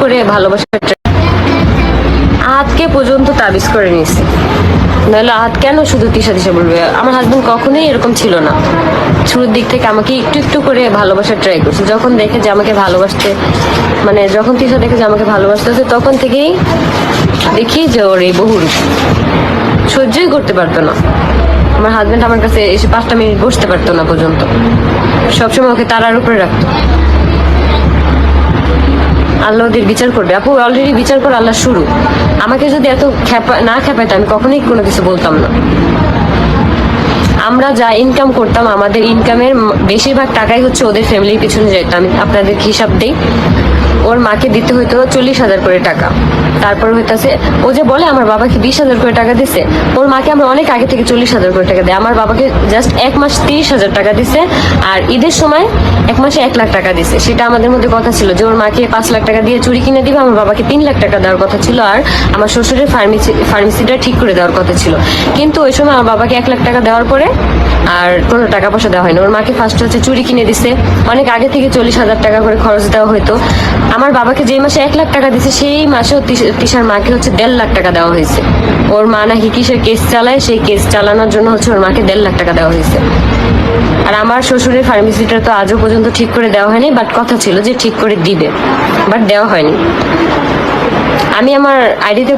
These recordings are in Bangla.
করে ভালোবাসার try- আজকে পর্যন্ত তাবিজ করে নিয়েছি। নাহলে আজ কেন শুধু তিসা তিসা বলবে? আমার হাজবেন্ড কখনোই এরকম ছিল না। শুরুর দিক থেকে আমাকে একটু একটু করে ভালোবাসার ট্রাই করছে। যখন দেখে যে আমাকে ভালোবাসতে মানে যখন তিসা দেখে যে আমাকে ভালোবাসতেছে, তখন থেকেই দেখি যে ওর এই বহু সহ্যই করতে পারতো না। আমার হাজবেন্ড আমার কাছে এসে পাঁচটা মিনিট বসতে পারতো না পর্যন্ত। সবসময় ওকে তারার উপরে রাখতো। আল্লাহ ওদের বিচার করবে। আপু অলরেডি বিচার করে আল্লাহ শুরু। আমাকে যদি এত খেপা না খেপাইতো আমি কখনোই কোনো কিছু বলতাম না। আমরা যা ইনকাম করতাম, আমাদের ইনকামের বেশিরভাগ টাকাই হচ্ছে ওদের ফ্যামিলির পিছনে যেত আমি আপনাদের হিসাব দিই। ওর মাকে দিতে হইতো চল্লিশ হাজার করে টাকা। তারপর হইতাছে, ও যে বলে, আমার বাবাকে বিশ হাজার করে টাকা দিছে। ওর মাকে আমরা অনেক আগে থেকে চল্লিশ হাজার করে টাকা দিই। আমার বাবাকে জাস্ট এক মাস তিরিশ হাজার টাকা দিছে, আর ঈদের সময় এক মাসে এক লাখ টাকা দিছে। সেটা আমাদের মধ্যে কথা ছিল যে, ওর মাকে পাঁচ লাখ টাকা দিয়ে চুরি কিনে দিবে, আমার বাবাকে তিন লাখ টাকা দেওয়ার কথা ছিল, আর আমার শ্বশুরের ফার্মেসি ফার্মেসিটা ঠিক করে দেওয়ার কথা ছিল। কিন্তু ওই সময় আমার বাবাকে এক লাখ টাকা দেওয়ার পরে আর কোনো টাকা পয়সা দেওয়া হয়নি। ওর মাকে ফার্স্ট হচ্ছে চুরি কিনে দিছে। অনেক আগে থেকে চল্লিশ হাজার টাকা করে খরচ দেওয়া হতো আমার বাবাকে যেই মাসে এক লাখ টাকা দিছে, সেই মাসেও তিশার মাকে হচ্ছে দেড় লাখ টাকা দেওয়া হয়েছে। ওর মা নাকি কিসের কেস চালায়, সেই কেস চালানোর জন্য হচ্ছে ওর মাকে দেড় লাখ টাকা দেওয়া হয়েছে। আর আমার শ্বশুরের ফার্মেসিটা তো আজও পর্যন্ত ঠিক করে দেওয়া হয়নি বাট কথা ছিল যে ঠিক করে দিবে বাট দেওয়া হয়নি। আমি আমার আইডিতে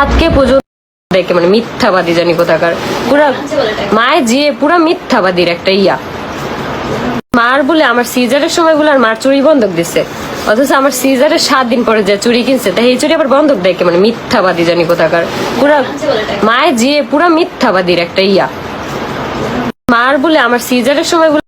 আজকে পর্যন্ত দেখে মানে মিথ্যাবাদী জানি কোথাকার। যে পুরা মিথ্যাবাদীর একটা ইয়া। মার বলে আমার সিজারের সময় বলে আর মার চুরি বন্ধক দিছে। অথচ আমার সিজারের সাত দিন পরে যে চুরি কিনছে তাই এই চুরি আবার বন্ধক দেখে মানে মিথ্যাবাদী জানি কোথাকার। পুরা মায়ের যে পুরা মিথ্যাবাদীর একটা ইয়া। মার বলে আমার সিজারের সময় বলে